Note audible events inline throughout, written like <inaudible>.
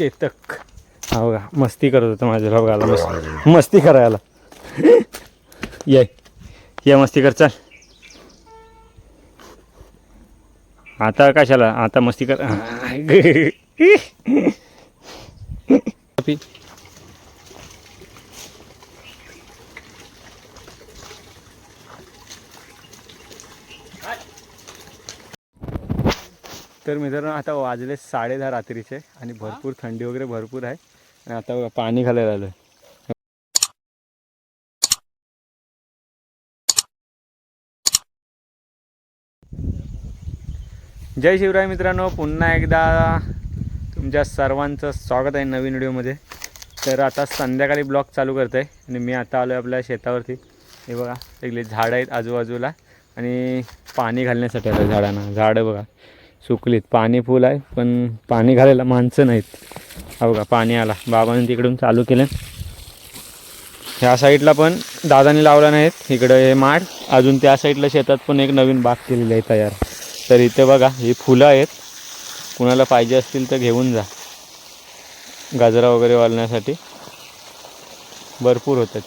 चेतक. हा बघा मस्ती करत होता माझ्या बघायला मस्त. मस्ती करायला. ये ये मस्ती कर चल. आता कशाला? आता मस्ती कर. <laughs> <laughs> तर मित्रांनो आता वाजले साडे दहा रात्रीचे आणि भरपूर थंडी वगैरे भरपूर आहे. आणि आता बघा पाणी घालायला आलं जय शिवराय मित्रांनो पुन्हा एकदा तुमच्या सर्वांचं स्वागत आहे नवीन व्हिडिओमध्ये. तर आता संध्याकाळी ब्लॉग चालू करतो आहे आणि मी आता आलो आहे आपल्या शेतावरती. हे बघा सगळे झाडं आहेत आजूबाजूला आणि पाणी घालण्यासाठी आता झाडांना झाडं बघा. सुकलीत. पाणी फुल आहे पण पाणी घालायला माणसं नाहीत. हा बघा पाणी आला. बाबांनी तिकडून चालू केलं. ह्या साईडला पण दादाने लावला नाहीत. इकडं हे माड. अजून त्या साईडला शेतात पण एक नवीन बाग केलेली आहे तयार. तर इथे बघा ही फुलं आहेत. कुणाला पाहिजे असतील तर घेऊन जा. गाजरा वगैरे वालण्यासाठी. भरपूर होतात.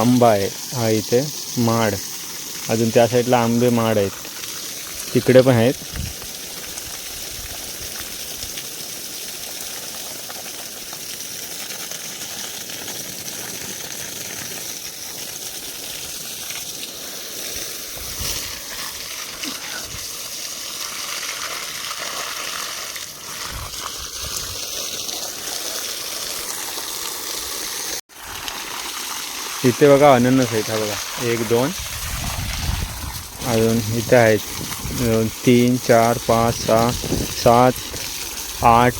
आंबा आहे हा इथे माड. अजून त्या साईडला आंबे माड आहेत. तिकडे पण आहेत. इथे बघा अननस आहेत हा बघा. एक दोन. अजून इथे आहेत. तीन चार पाच सहा सात आठ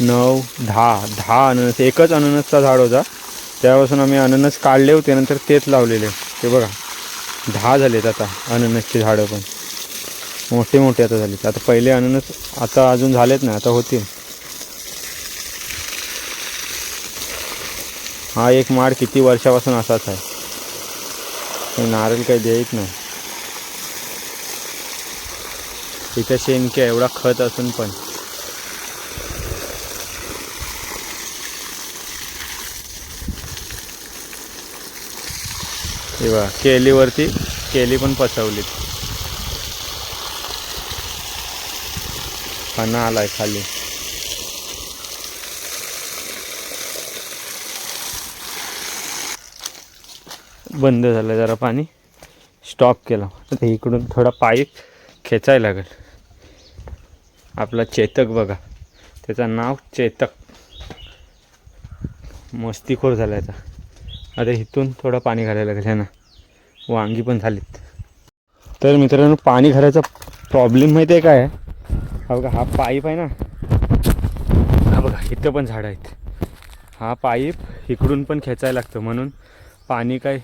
नऊ दहा. दहा अननस. एकच अननसचा झाड होता. त्यापासून आम्ही अननस काढले होते नंतर तेच लावलेले. ते बघा. दहा झालेत आता अननसची झाडं पण. मोठे मोठे आता झालेत. आता पहिले अननस आता अजून झालेत ना आता होतील. हा एक माड किती वर्षापासून असाच आहे. नारळ काही द्यायच नाही. इथं शेणके आहे, एवढा खत असून पण. हे केलीवरती केली पण पसवलीत खाना आलाय खाली. बंद झालं जरा पाणी. स्टॉप केलं. आता इकडून थोडा पाईप खेचायला लागेल. आपला चेतक बघा. त्याचं नाव चेतक. मस्तीखोर झाला आता. आता इथून थोडं पाणी घालायला लागेल ह्यानं वांगी पण झालीत. तर मित्रांनो पाणी घालायचा प्रॉब्लेम माहिती आहे काय? हा बघा हा पाईप आहे ना. हा बघा इथं पण झाडं आहेत. हा पाईप इकडून पण खेचायला लागतं म्हणून पाणी काय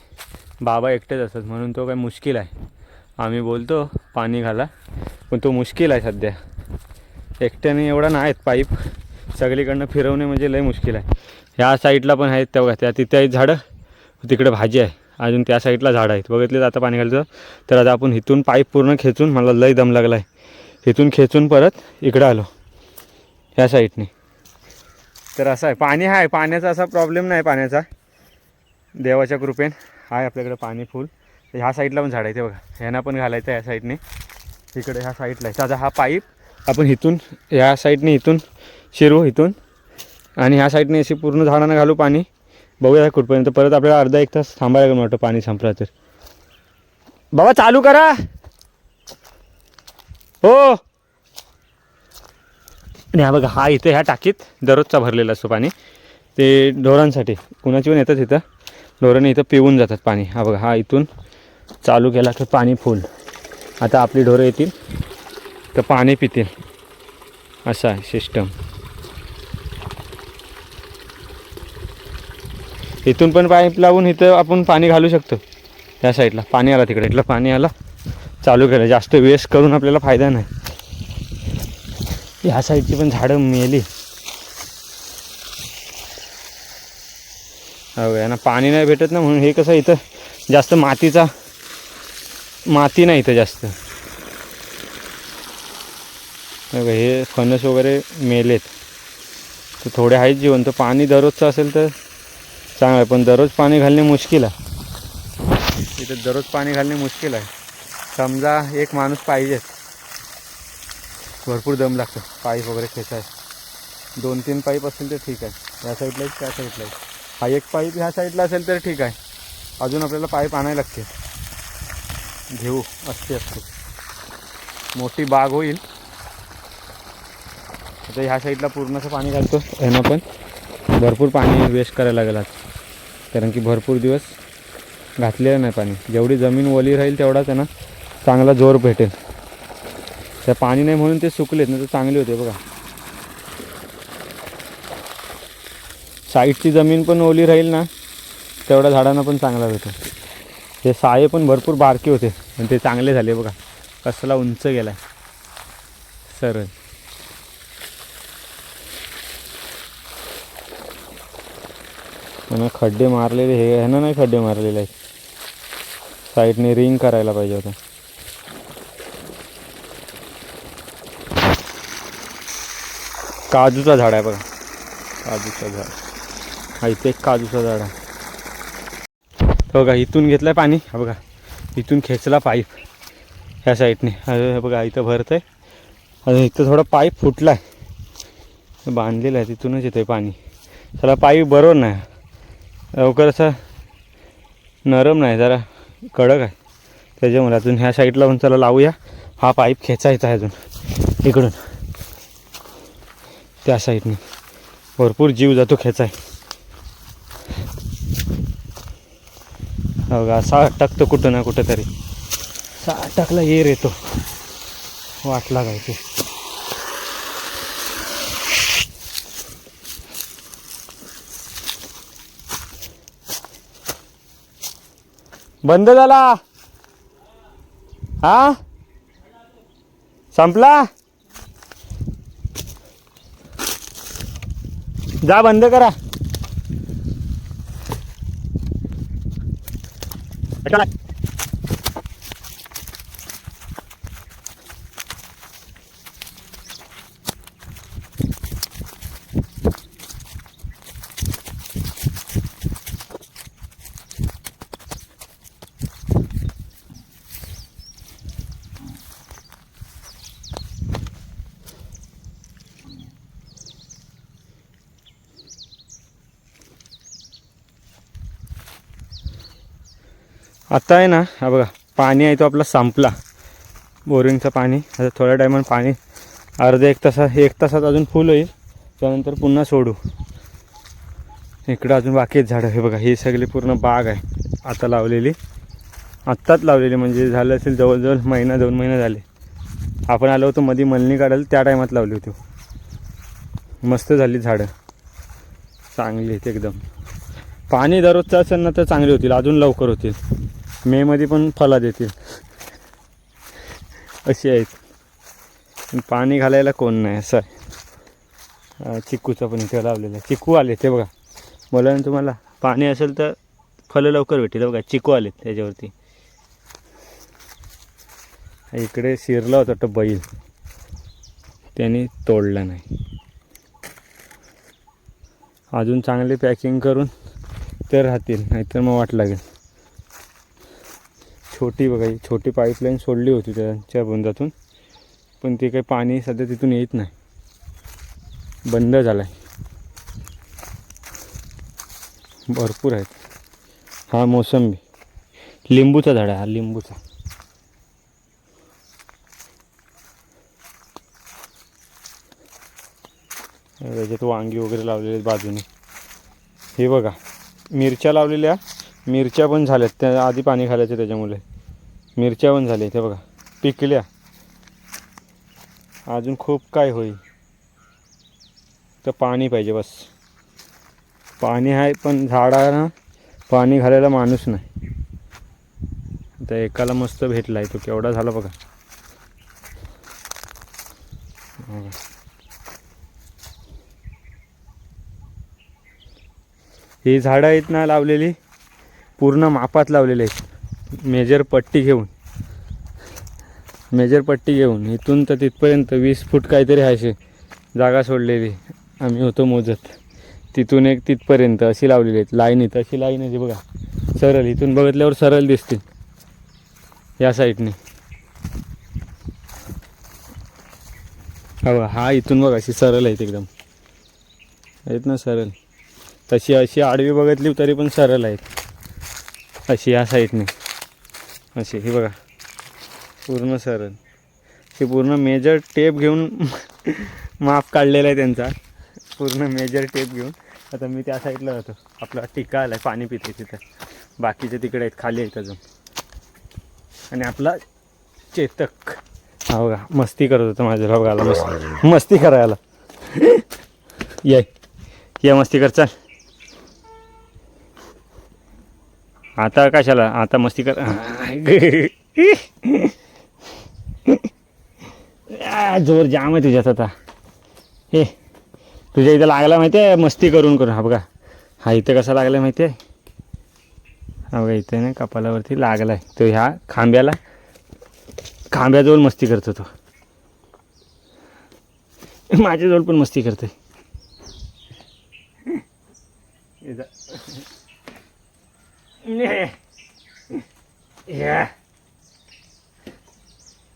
बाबा एकटेच असतात म्हणून तो काय मुश्किल आहे. आम्ही बोलतो पाणी घाला. पण तो मुश्किल आहे सध्या. एकट्याने एवढा नाही आहेत पाईप. सगळीकडनं फिरवणे म्हणजे लय मुश्किल आहे. ह्या साईडला पण आहेत तेव्हा त्या तिथे आहेत झाडं तिकडे भाजी आहे. अजून त्या साईडला झाडं आहेत. बघितले आता पाणी घालायचं तर आता आपण इथून पाईप पूर्ण खेचून मला लय दम लागला आहे इथून खेचून परत इकडं आलो. ह्या साईडने. तर असं आहे. पाणी आहे. पाण्याचा असा प्रॉब्लेम नाही पाण्याचा. देवाच्या कृपेन आहे आपल्याकडे पाणी फुल. ह्या साईडला पण झाड आहे ते बघा. ह्यांना पण घालायचं आहे ह्या साईडने. इकडे ह्या साईडला आहे. हा पाईप आपण इथून ह्या साईडने इथून शिरू इथून. आणि ह्या साईडने अशी पूर्ण झाडांना घालू पाणी. बघूया कुठपर्यंत. परत आपल्याला अर्धा एक तास थांबायला लागेल वाटतं पाणी संपलं तर. बाबा चालू करा. हो. आणि हा बघा हा इथे ह्या टाकीत दररोजचा भरलेला असतो पाणी. ते ढोरांसाठी. कुणाची पण येतात इथं. ढोरांनी इथं पिऊन जातात पाणी. हा बघा हा इथून चालू केला की पाणी फुल आता आपली ढोरं येतील तर पाणी पितील. असा आहे सिस्टम इथून पण पाईप लावून इथं आपण पाणी घालू शकतो. त्या साईडला पाणी आला तिकडे. इथलं पाणी आला चालू केलं. जास्त वेस्ट करून आपल्याला फायदा नाही. ह्या साईडची पण झाडं मेली. हो, यांना पाणी नाही भेटत ना म्हणून हे कसं इथं जास्त मातीचा माती नाही इथं जास्त. हे हे फणस वगैरे मेलेत. तर थोडे आहेत जिवंत. पाणी दररोजचं असेल तर चांगलं आहे पण दररोज पाणी घालणे मुश्किल आहे. इथं दररोज पाणी घालणे मुश्किल आहे. समजा एक माणूस पाहिजेच भरपूर दम लागतो. पाईप वगैरे खेचाय दोन तीन पाईप असतील तर ठीक आहे. या साईडलाच त्या साईडलाच. हा एक पाईप ह्या साईडला असेल तर ठीक आहे. अजून आपल्याला पाईप आणायला लागते घेऊ असते असते. मोठी बाग होईल. आता ह्या साईडला पूर्णचं पाणी घालतो. ह्यांना पण भरपूर पाणी वेस्ट करायला लागेल. आज कारण की भरपूर दिवस घातलेलं नाही पाणी. जेवढी जमीन ओली राहील तेवढा त्यांना चांगला जोर भेटेल. त्या पाणी नाही म्हणून ते सुकलेत ना तर चांगले होते बघा. साईडची जमीन पण ओली राहील ना तेवढ्या झाडांना पण चांगला होतो हे साये पण भरपूर बारके होते आणि ते चांगले झाले बघा. कसला उंच गेला सरळ. त्यांना खड्डे मारलेले हे ह्यानं नाही खड्डे मारलेले आहेत. साईडने रिंग करायला पाहिजे होतं. काजूचा झाड आहे बघा. काजूचं झाड. हा इथे एक काजूचं झाड आहे. बघा इथून घेतलं आहे पाणी. हा बघा इथून खेचला पाईप. ह्या साईडने. अरे बघा इथं भरतं आहे आणि इथं थोडा पाईप फुटला आहे बांधलेलं आहे तिथूनच येतं आहे पाणी. त्याला पाईप बरोबर नाही. लवकर असा नरम नाही जरा कडक आहे. त्याच्यामुळे अजून ह्या साईडला पण चला लावूया. हा पाईप खेचायचा आहे अजून इकडून. त्या साईडने. भरपूर जीव जातो खेचाय. हो का? असा टाकतो कुठं ना कुठं तरी टाकला अटकला येर येतो. वाटला काय ते बंद झाला. हा? संपला? जा बंद करा. चला. आता आहे ना हा बघा पाणी आहे तो आपला संपला. बोरिंगचं पाणी आता थोड्या टायमात पाणी अर्ध्या एक तासात एक तासात अजून फुल होईल. त्यानंतर पुन्हा सोडू. इकडं अजून बाकी आहेत झाडं. हे बघा ही सगळी पूर्ण बाग आहे. आता लावलेली. आत्ताच लावलेली म्हणजे झालं असेल जवळजवळ महिना दोन महिना झाले. आपण आलो होतो मध्ये मलनी काढायला त्या टायमात लावली होती. मस्त झाली झाडं. चांगली आहेत एकदम. पाणी दररोजचं असेल ना तर चांगली होतील. अजून लवकर होतील. मेमध्ये पण फला देतील अशी आहेत. पाणी घालायला कोण नाही असं आहे. चिक्कूचं पण इथे लावलेलं आहे. चिक्कू आले ते बघा. बोला तुम्हाला पाणी असेल तर फलं लवकर भेटेल बघा चिकू आलेत त्याच्यावरती. इकडे शिरला होता तो बैल. त्याने तोडला नाही. अजून चांगले पॅकिंग करून ते राहतील. नाहीतर मग वाट लागेल. छोटी बघा छोटी पाईपलाईन सोडली होती त्यांच्या बंदातून पण ते काही पाणी सध्या तिथून येत नाही. बंद झाला आहे भरपूर आहेत. हा मोसंबी. लिंबूचा झाड आहे हा लिंबूचा. त्याच्यात वांगी वगैरे लावलेले आहेत बाजूने. हे बघा मिरच्या लावलेल्या. मिरच्या पण झाल्यात. त्या आधी पाणी घालायचं त्याच्यामुळे. मिरच्या पण झाल्या ते बघा. पिकल्या. अजून खूप काय होईल. तर पाणी पाहिजे बस. पाणी आहे पण झाडांना पाणी घालायला माणूस नाही. तर एकाला मस्त भेटला आहे तो. केवढा झाला बघा. ही झाडं आहेत ना लावलेली? पूर्ण मापात लावलेले आहेत. मेजर पट्टी घेऊन. मेजर पट्टी घेऊन. इथून तर तिथपर्यंत वीस फूट काहीतरी आहे जागा सोडलेली आम्ही होतो मोजत. तिथून एक तिथपर्यंत अशी लावलेली आहेत. लाईन इथं अशी लाईन आहे ती बघा. सरळ. इथून बघितल्यावर सरळ दिसतील. या साईडने. हो हा इथून बघा अशी सरळ आहेत एकदम. आहेत ना सरळ. तशी अशी आडवी बघितली तरी पण सरळ आहेत. अशी या साईडने. अशी ही बघा. पूर्ण सरण. हे पूर्ण मेजर टेप घेऊन <laughs> माप काढलेला आहे त्यांचा. पूर्ण मेजर टेप घेऊन. आता मी त्या साईडला जातो. आपला टिका आला आहे पाणी पिते तिथं. बाकीचे तिकडे आहेत खाली आहेत अजून. आणि आपला चेतक. हा बघा मस्ती करत होतं माझ्या बघायला मस्ती करायला. <laughs> ये. ये मस्ती कर चल. आता कशाला? आता मस्ती कर. जोर जाम आहे तुझ्यात आता. हे तुझ्या इथं लागला माहिती आहे मस्ती करून करून. हा बघा. हा इथं कसा लागला माहिती आहे हा बघा इथं ना कपालावरती लागला आहे तो ह्या खांब्याला खांब्याजवळ मस्ती करतो तो. माझ्याजवळ पण मस्ती करते या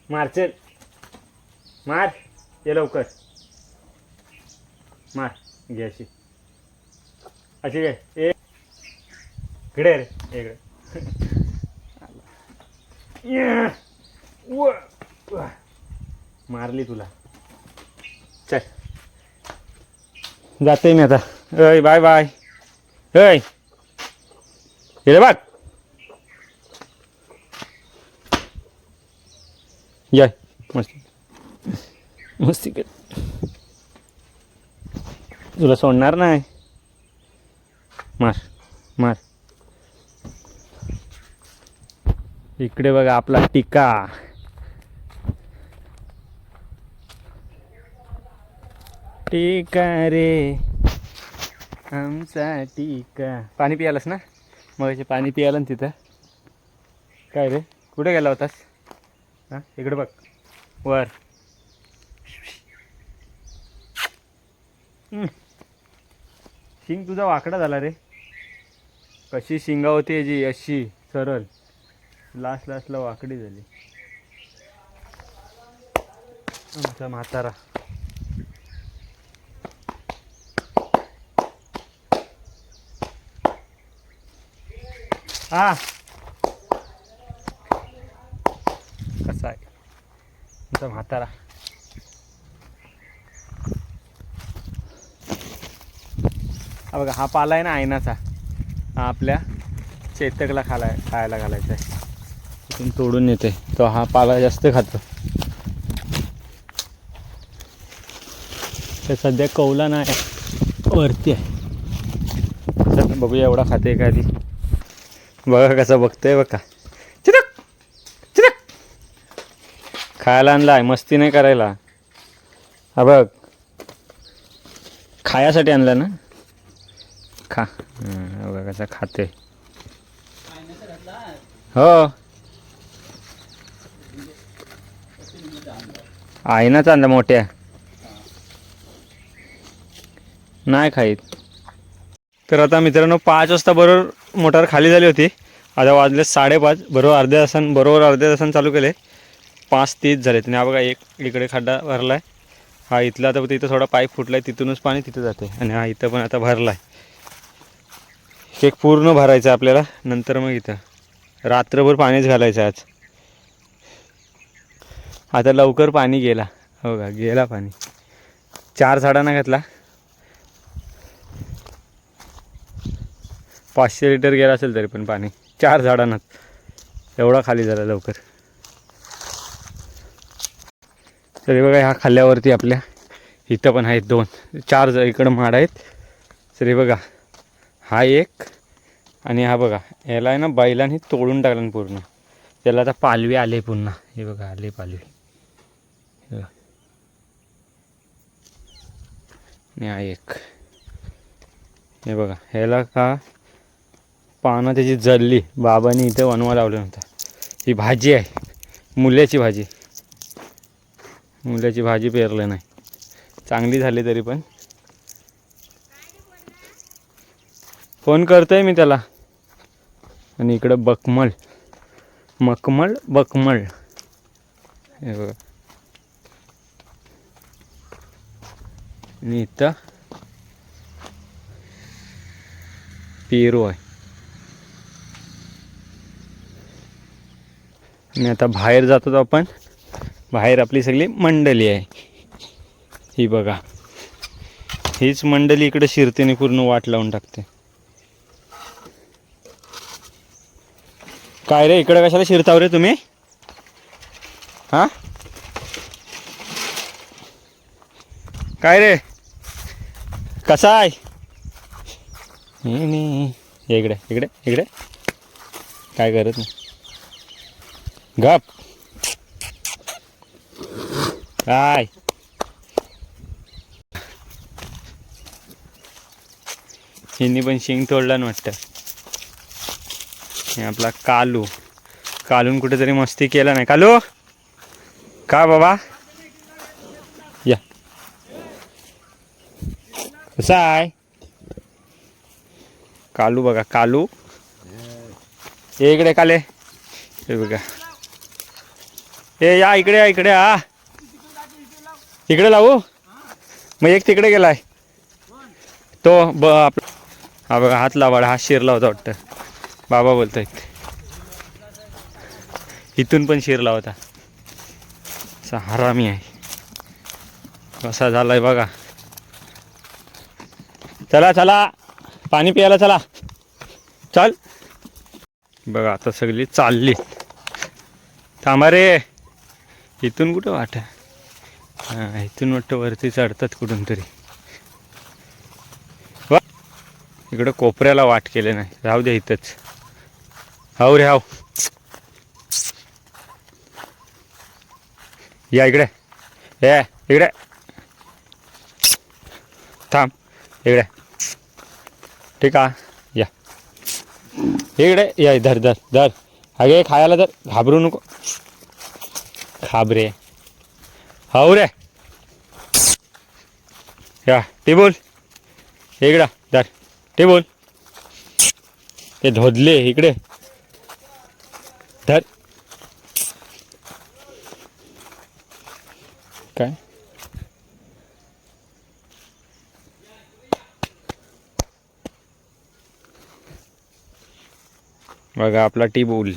मार चल मार ये लवकर मार घे अशी अशी घे ए इकडे रे इकडे या. व. व. मारली तुला. चल. जाते मी आता. अय बाय बाय. अय ये रे बघ या मस्ती मस्ती कर तुला सोडणार नाही मार मार इकडे बघा आपला टिका. टिका रे. आमचा टिका. पाणी पियालास ना? मग पाणी पियाला ना तिथं. काय रे? कुठे गेला होतास? हां? इकडे बघ. वर. शिंग तुझा वाकडा झाला रे. कशी शिंगा होती जी अशी सरळ. लास्ट लास्टला वाकडी झाली. आमचा म्हातारा. हा. कसा आहे? तुमचा म्हातारा. हा बघा हा पाला आहे ना आयनाचा हा आपल्या चेतकला खालाय खायला घालायचा आहे. तिथून तोडून येते तो हा पाला जास्त खातो. तर सध्या कौला नाही वरती आहे. बघूया एवढा खाते का बघा कसं बघतोय बघा. चिरक चिरक खायला आणला आहे मस्ती नाही करायला. हा बघ. खायासाठी आणला ना? खा. बघा कसं खाते हो. आहे चांदा मोठ्या. नाही खाईत. तर आता मित्रांनो पाच वाजता बरोबर मोटार खाली झाली होती. आता वाजले साडेपाच बरोबर अर्ध्या तासान बरोबर अर्ध्या तासान चालू केले. पाच तीस झाले. आणि हा बघा एक इकडे खड्डा भरला आहे हा इथला आता तिथं थोडा पाईप फुटला आहे तिथूनच पाणी तिथं जाते आणि हा इथं पण आता भरला आहे एक पूर्ण भरायचं आहे आपल्याला. नंतर मग इथं. रात्रभर पाणीच घालायचं आज. आता लवकर पाणी गेला. हो का? गेला पाणी. चार झाडांना घातला. पाचशे लिटर गेला असेल तरी पण पाणी. चार झाडांना एवढा खाली झाला लवकर. तरी बघा ह्या खाल्ल्यावरती आपल्या इथं पण आहेत दोन. चार ज- इकडं माड आहेत. तरी बघा हा एक आणि हा बघा याला आहे ना बैलांनी तोडून टाकला पूर्ण. त्याला आता पालवी आले पुन्हा. हे बघा आले पालवी. आणि हा एक. हे बघा ह्याला का पानं त्याची जळली. बाबांनी इथं वनवा लावला नव्हता ही भाजी आहे. मुल्याची भाजी. मुल्याची भाजी पेरलं नाही. चांगली झाली तरी पण. फोन करतोय मी त्याला. आणि इकडं बकमळ मकमळ बकमळ हे बघा. आणि इथं पेरू आहे. आणि आता बाहेर जातो आपण. बाहेर आपली सगळी मंडळी आहे. ही बघा. हीच मंडळी इकडे शिरतेने पूर्ण वाट लावून टाकते. काय रे इकडे कशाला शिरताव रे तुम्ही? हा? काय रे? कसा आहे? नाही, इकडे इकडे इकडे. काय करत नाही. गप. काय हिनी पण शिंग तोडला ना वाटतं. आपला कालू. कालून कुठेतरी मस्ती केला नाही. कालू? का बाबा? या. कसा आहे? कालू बघा कालू. इकडे काले. हे बघा. ए या इकडे या इकडे हा इकडे लावू? मग एक तिकडे गेलाय. तो ब आपला हा बघा हात लावाड हा शिरला होता वाटतं. बाबा बोलतायत इथून पण शिरला होता. असा हरामी आहे. कसा झालाय बघा. चला चला. पाणी प्यायला चला. चल. बघा आता सगळी चालली. थांबा रे. इथून कुठं वाट आहे? हां इथून वाटतं वरती चढतात कुठून तरी वा! इकडं कोपऱ्याला वाट केले नाही. राहू दे इथंच. हाव रे हाव. या इकडे. या इकडे. थांब. इकडे. ठीक आहे. या. इकडे. या धर धर धर. अगे खायला तर घाबरू नको. खाबरे. हाव रे. या टेबल इकडा धर टेबल ते धोदले इकडे. धर काय? बघा आपला टिबूल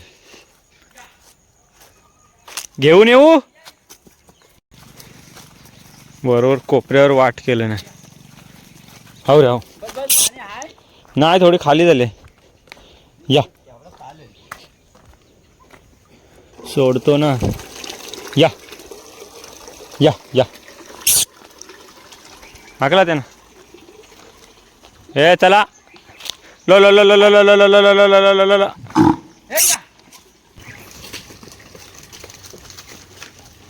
घेऊन येऊ बरोबर कोपऱ्यावर वाट केलं नाही हो रे हो नाही थोडे खाली झाले या सोडतो ना या या या हाकला त्यानं ए चला लो लो लो लो लो लो लो लो लो लो लो लो लो लो लो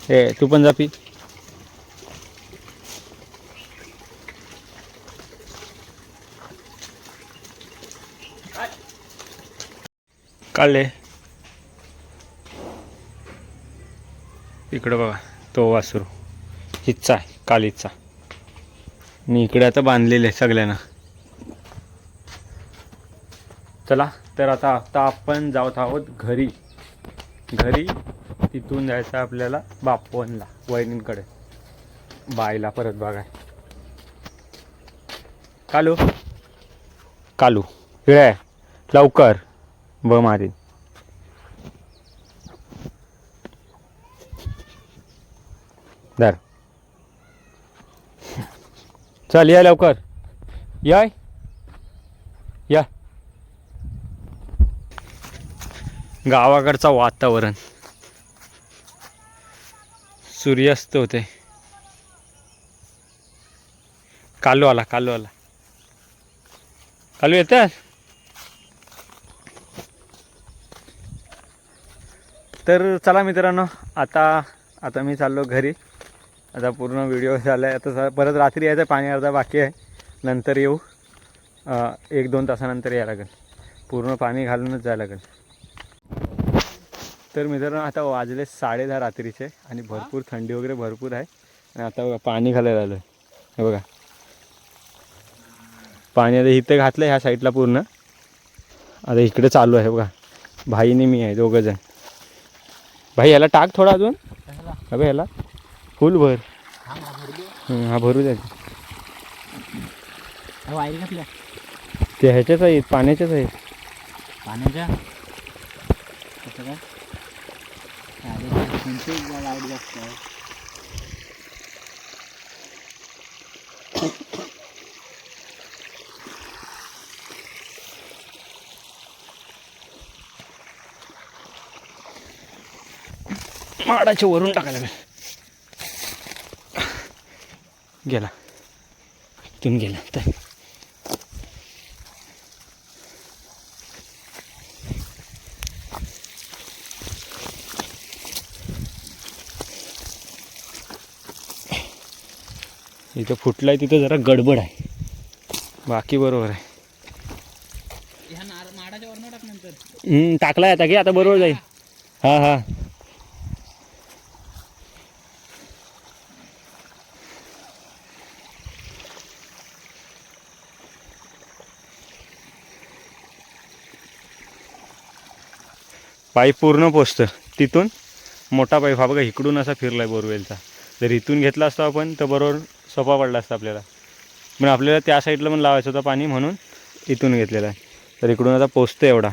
ए तू पण जापी. काढले. इकडं बघा तो वासरू. हिच्चा आहे कालीचा. मी इकडे आता बांधलेले आहे सगळ्यांना. चला तर आता आता आपण जात आहोत घरी. घरी तिथून जायचं आपल्याला बापवनला वहिनींकडे. बायला परत बघाय. कालू? कालू इकडे लवकर. ब मारी धर. चल या लवकर. याय. या. गावाकडचं वातावरण. सूर्यास्त होते. कालू आला कालू आला कालू येतात तर चला मित्रांनो आता आता मी चाललो घरी. आता पूर्ण व्हिडिओ झाला आहे आता परत रात्री यायचं पाणी अर्धा बाकी आहे. नंतर येऊ. एक दोन तासानंतर यायला लागेल. पूर्ण पाणी घालूनच जायला लागेल. तर मित्रांनो आता वाजले साडे दहा रात्रीचे आणि भरपूर थंडी वगैरे भरपूर आहे. आणि आता बघा पाणी घालायला आलं हे बघा. पाणी आता इथे घातलं ह्या साईडला पूर्ण. आता इकडे चालू आहे बघा. भाईने मी आहे दोघं जण. भाई याला टाक थोडा अजून. अबे याला फुल भर. हं, भरू द्या ते ह्याच्याच आहेत पाण्याच्याच आहेत. पाण्याच्या? कसं काय अरे कोणते लाइट जास्त आहे माडाच्या वरून टाकायला लागेल गेला इथून गेला तर इथं फुटलाय तिथं जरा गडबड आहे. बाकी बरोबर आहे. टाकलाय आता की आता बरोबर जाईल. हा हा. पाईप पूर्ण पोचतं. तिथून मोठा पाईप हा बघा इकडून असा फिरलाय बोरवेलचा. जर इथून घेतला असता आपण तर बरोबर सोपा पडला असता आपल्याला. पण आपल्याला त्या साईडला पण लावायचं होतं पाणी म्हणून इथून घेतलेलं आहे. तर इकडून आता पोचतं एवढा.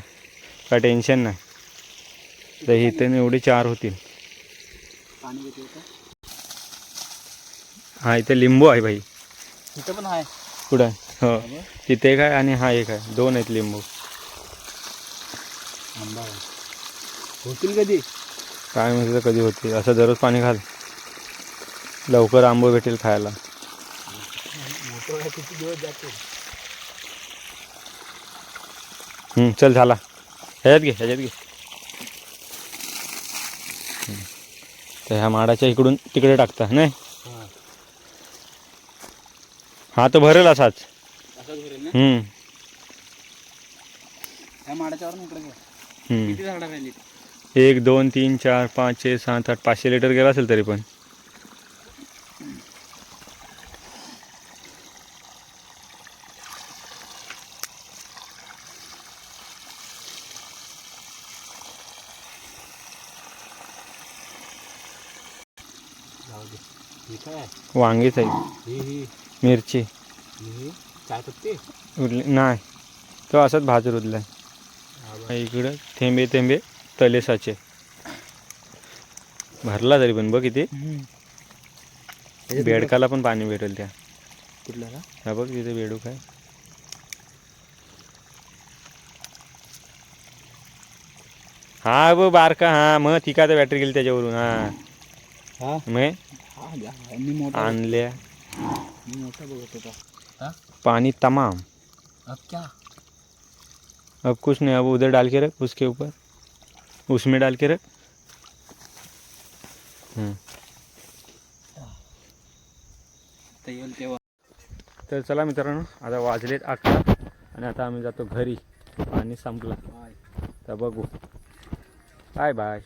काय टेन्शन नाही. तर इथे एवढे चार होतील. हा इथे लिंबू आहे भाई. इथं पण आहे. कुठं आहे? हो. तिथे एक आहे आणि हा एक आहे. दोन आहेत लिंबू. आंबा होतील कधी? काय माहिती तर कधी होते असं दररोज पाणी घाल. लवकर आंबो भेटेल खायला. आहे किती दिवस जाते हम्म, चल झाला. ह्याच्यात घे ह्याच्यात घे. तर ह्या माडाच्या इकडून तिकडे टाकता नाही? हां. तर भरेल असाच. एक दोन तीन चार पाच छे सात आठ पाचशे लिटर गेला असेल तरी पण जाऊ दे ही काय वांगीच आहेत ही ही. मिरची. उरली नाही. तो असाच भाज रुजलाय इकडं थेंबे थेंबे तलेसाचे भरला तरी पण बघ इथे बेडकाला पण पाणी भेटेल त्या. कुठला का? हा बघ तिथे बेडूक आहे. हा बघ बारका. हा मग ठीक आहे बॅटरी गेली त्याच्यावरून. हा? मग? आणल्या. हा? पानी तमाम. अब क्या? अब कुछ नहीं अब उधर डाल के रख उसके ऊपर. उसमें डाल के रख. तर चला मित्रांनो आता वाजलेत अकरा आणि आता आम्ही जातो घरी. पाणी संपलं. तर बघू. Bye bye